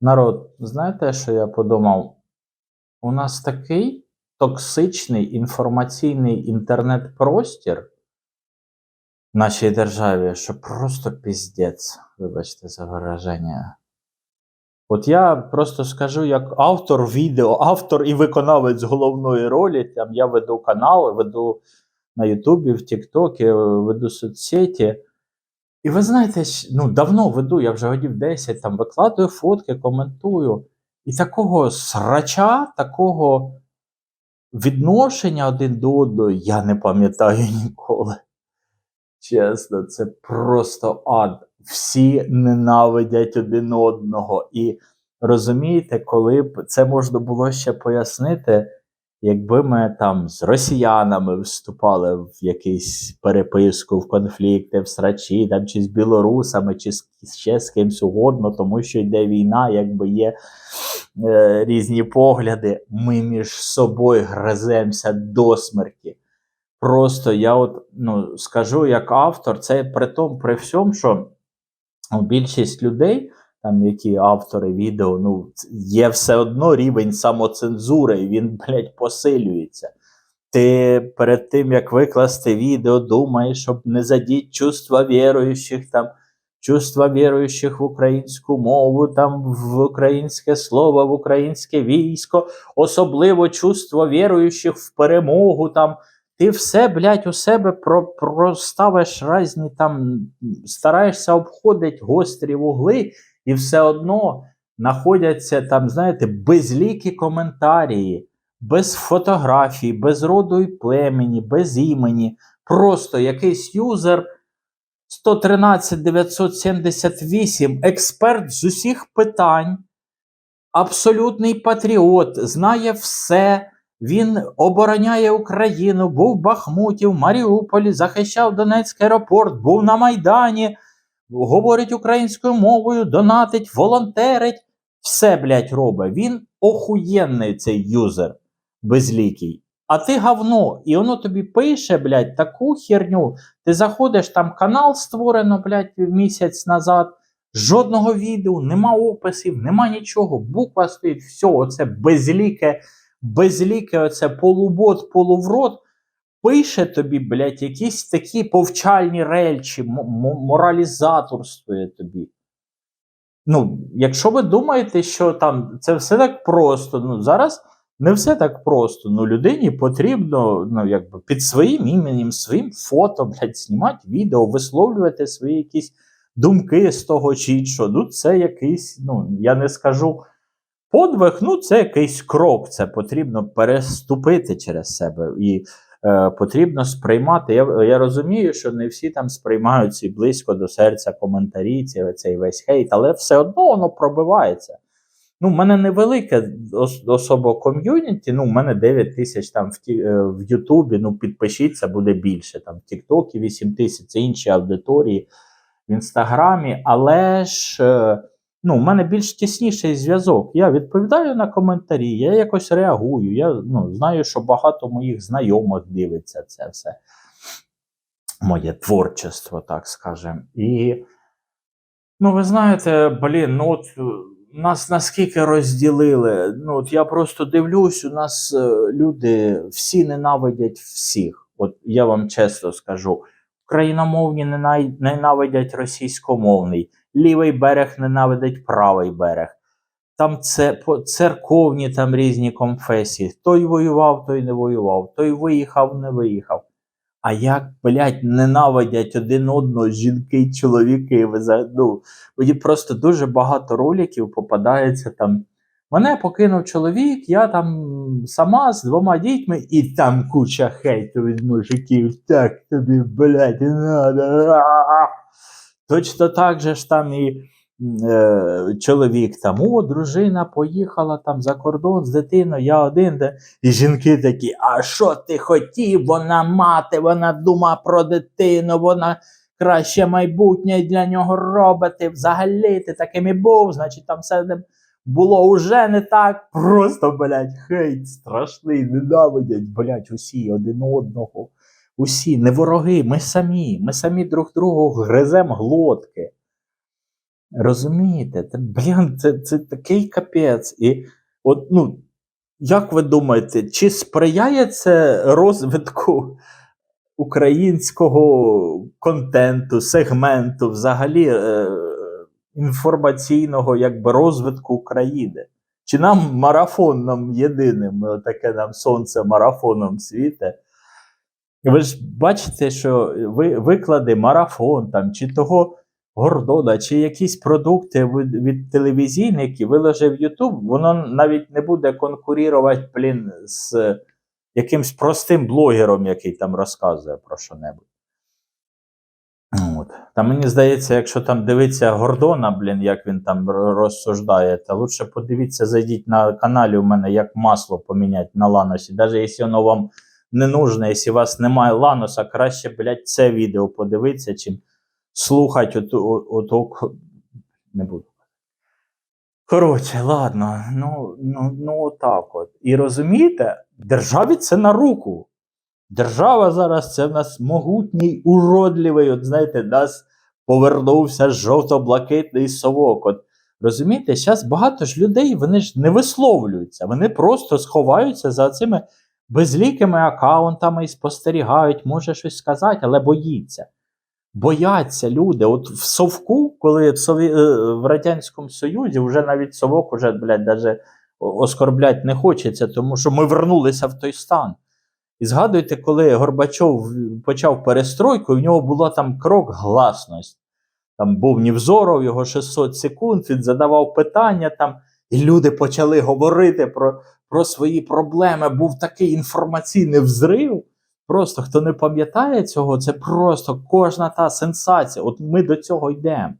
Народ, знаєте, що я подумав? У нас такий токсичний інформаційний інтернет-простір в нашій державі, що просто піздець, вибачте за вираження. От я просто скажу, як автор відео, автор і виконавець головної ролі. Там я веду канал, веду на Ютубі, в Тіктокі, веду соцсеті. І ви знаєте, ну давно веду, я вже годів 10, там викладаю фотки, коментую. І такого срача, такого відношення один до одного я не пам'ятаю ніколи. Чесно, це просто ад. Всі ненавидять один одного. І розумієте, коли б це можна було ще пояснити, якби ми там з росіянами вступали в якийсь переписку, в конфлікти, в срачі, там, чи з білорусами, чи з, ще з кимсь угодно, тому що йде війна, якби є е, різні погляди, ми між собою гриземося до смерті. Просто я от ну, скажу як автор, це при тому, при всьому, що більшість людей, там які автори відео, ну є все одно рівень самоцензури, і він, блядь, посилюється. Ти перед тим, як викласти відео, думаєш, щоб не задіть чувства віруючих, там, чувства віруючих в українську мову, там, в українське слово, в українське військо, особливо чувство віруючих в перемогу. там, ти все, блядь, у себе про, проставиш різні там, стараєшся обходити гострі вугли, і все одно знаходяться там, знаєте, безлікі коментарі, без фотографій, без роду і племені, без імені. Просто якийсь юзер 113 978, експерт з усіх питань, абсолютний патріот, знає все. Він обороняє Україну, був в Бахмуті, в Маріуполі, захищав Донецький аеропорт, був на Майдані, говорить українською мовою, донатить, волонтерить. Все, блядь, робить. Він охуєнний цей юзер безлікий. А ти говно, і воно тобі пише, блядь, таку херню. Ти заходиш, там канал створено, блядь, місяць назад. Жодного відео, нема описів, нема нічого. Буква стоїть, все, оце безліке, безліке, оце полубот, полуврот. Пише тобі, блядь, якісь такі повчальні речі, моралізаторствує тобі. Ну, якщо ви думаєте, що там це все так просто, ну зараз не все так просто. Ну, людині потрібно ну, якби під своїм іменем, своїм фото, блядь, знімати відео, висловлювати свої якісь думки з того чи іншого. Ну, це якийсь, ну, я не скажу подвиг, ну, це якийсь крок. Це потрібно переступити через себе. І потрібно сприймати. Я, я розумію, що не всі там сприймають ці близько до серця коментарі, цей весь хейт, але все одно воно пробивається. Ну, в мене невелике ос- особо ком'юніті. Ну, в мене 9 тисяч там в, ті- е, в Ютубі. Ну, підпишіться, буде більше. Там в Тіктокі 8 тисяч, це інші аудиторії в Інстаграмі. Але ж е, ну, в мене більш тісніший зв'язок. Я відповідаю на коментарі, я якось реагую. Я ну, знаю, що багато моїх знайомих дивиться це все. Моє творчество, так скажемо. І Ну, ви знаєте, блін, ну от е, нас наскільки розділили. Ну, от я просто дивлюсь, у нас е, люди всі ненавидять всіх. От я вам чесно скажу: україномовні ненавидять російськомовний, лівий берег ненавидить правий берег. Там це церковні там різні конфесії. Той воював, той не воював, той виїхав, не виїхав. А як, блядь, ненавидять один одного жінки й чоловіки. Ви за- ну, мені просто дуже багато роликів попадається там. Мене покинув чоловік, я там сама з двома дітьми, і там куча хейту від мужиків. Так тобі, блядь, не надо. А-а-а». Точно так же ж там і е, чоловік там, о, дружина поїхала там за кордон з дитиною, я один. Де... І жінки такі, а що ти хотів? Вона мати, вона дума про дитину, вона краще майбутнє для нього робити. Взагалі ти таким і був, значить там все не було уже не так. Просто, блядь, хейт страшний, ненавидять, блядь, усі один одного. Усі, не вороги, ми самі, ми самі друг другу гризем глотки. Розумієте? Це, блін, це, це такий капець. І от, ну, як ви думаєте, чи сприяє це розвитку українського контенту, сегменту, взагалі е, інформаційного якби, розвитку України? Чи нам марафон нам єдиним, е, таке нам сонце марафоном світе? Ви ж бачите, що ви, виклади марафон там, чи того Гордона, чи якісь продукти від, від телевізійників виложив YouTube, воно навіть не буде конкурувати, блін, з якимсь простим блогером, який там розказує про що-небудь. От. Та мені здається, якщо там дивиться Гордона, блін, як він там розсуждає, то лучше подивіться, зайдіть на каналі у мене, як масло поміняти на ланосі. Навіть якщо воно вам не нужно, якщо у вас немає ланоса, краще, блядь, це відео подивитися, чим слухати оту, оту, не буду. Коротше, ладно, ну, ну, ну отак от. І розумієте, державі це на руку. Держава зараз це в нас могутній, уродливий, от знаєте, нас повернувся жовто-блакитний совок. От, розумієте, зараз багато ж людей вони ж не висловлюються, вони просто сховаються за цими безлікими аккаунтами спостерігають, може щось сказати, але боїться. Бояться люди. От в Совку, коли в, Сові... е, в Радянському Союзі вже навіть совок уже, блядь, даже оскорблять не хочеться, тому що ми вернулися в той стан. І згадуйте, коли Горбачов почав перестройку, в нього була там крок гласність. Там був Нівзоров, його 600 секунд, він задавав питання там, і люди почали говорити про, про свої проблеми. Був такий інформаційний взрив. Просто хто не пам'ятає цього, це просто кожна та сенсація. От ми до цього йдемо.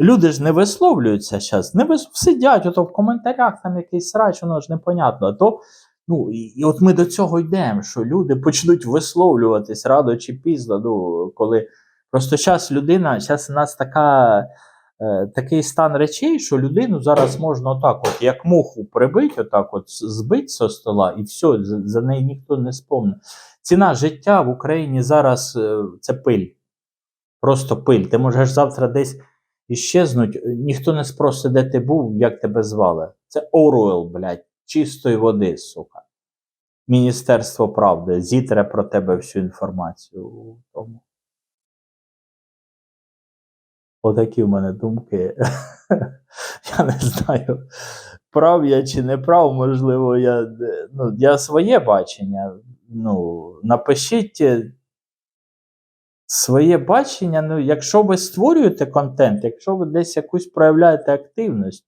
Люди ж не висловлюються зараз, не вис... сидять ото в коментарях, там якийсь срач, воно ж непонятно. То, ну, і, от ми до цього йдемо, що люди почнуть висловлюватись рано чи пізно. Ну, коли Просто зараз людина, зараз у нас така, такий стан речей, що людину зараз можна отак, от, як муху прибити, отак от збити зі стола, і все, за, неї ніхто не спомне. Ціна життя в Україні зараз е, це пиль. Просто пиль. Ти можеш завтра десь іщезнуть, ніхто не спросить, де ти був, як тебе звали. Це Оруел, блядь, чистої води, сука. Міністерство правди зітре про тебе всю інформацію. Тому. Отакі в мене думки. я не знаю, прав я чи не прав, можливо, я, ну, я своє бачення. Ну, напишіть е, своє бачення. Ну, якщо ви створюєте контент, якщо ви десь якусь проявляєте активність,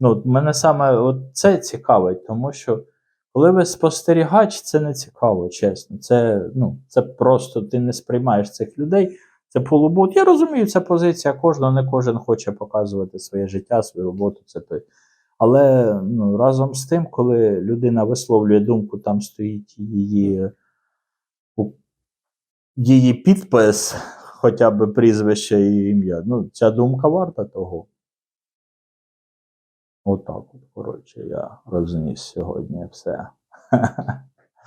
ну, мене саме от це цікавить, тому що коли ви спостерігач, це не цікаво, чесно. Це, ну, це просто ти не сприймаєш цих людей. Це полубот. Я розумію, це позиція кожного, не кожен хоче показувати своє життя, свою роботу. Це той. Але ну, разом з тим, коли людина висловлює думку, там стоїть її, її підпис, хоча б прізвище і ім'я. Ну, ця думка варта того. Отак, от, коротше, я розніс сьогодні все.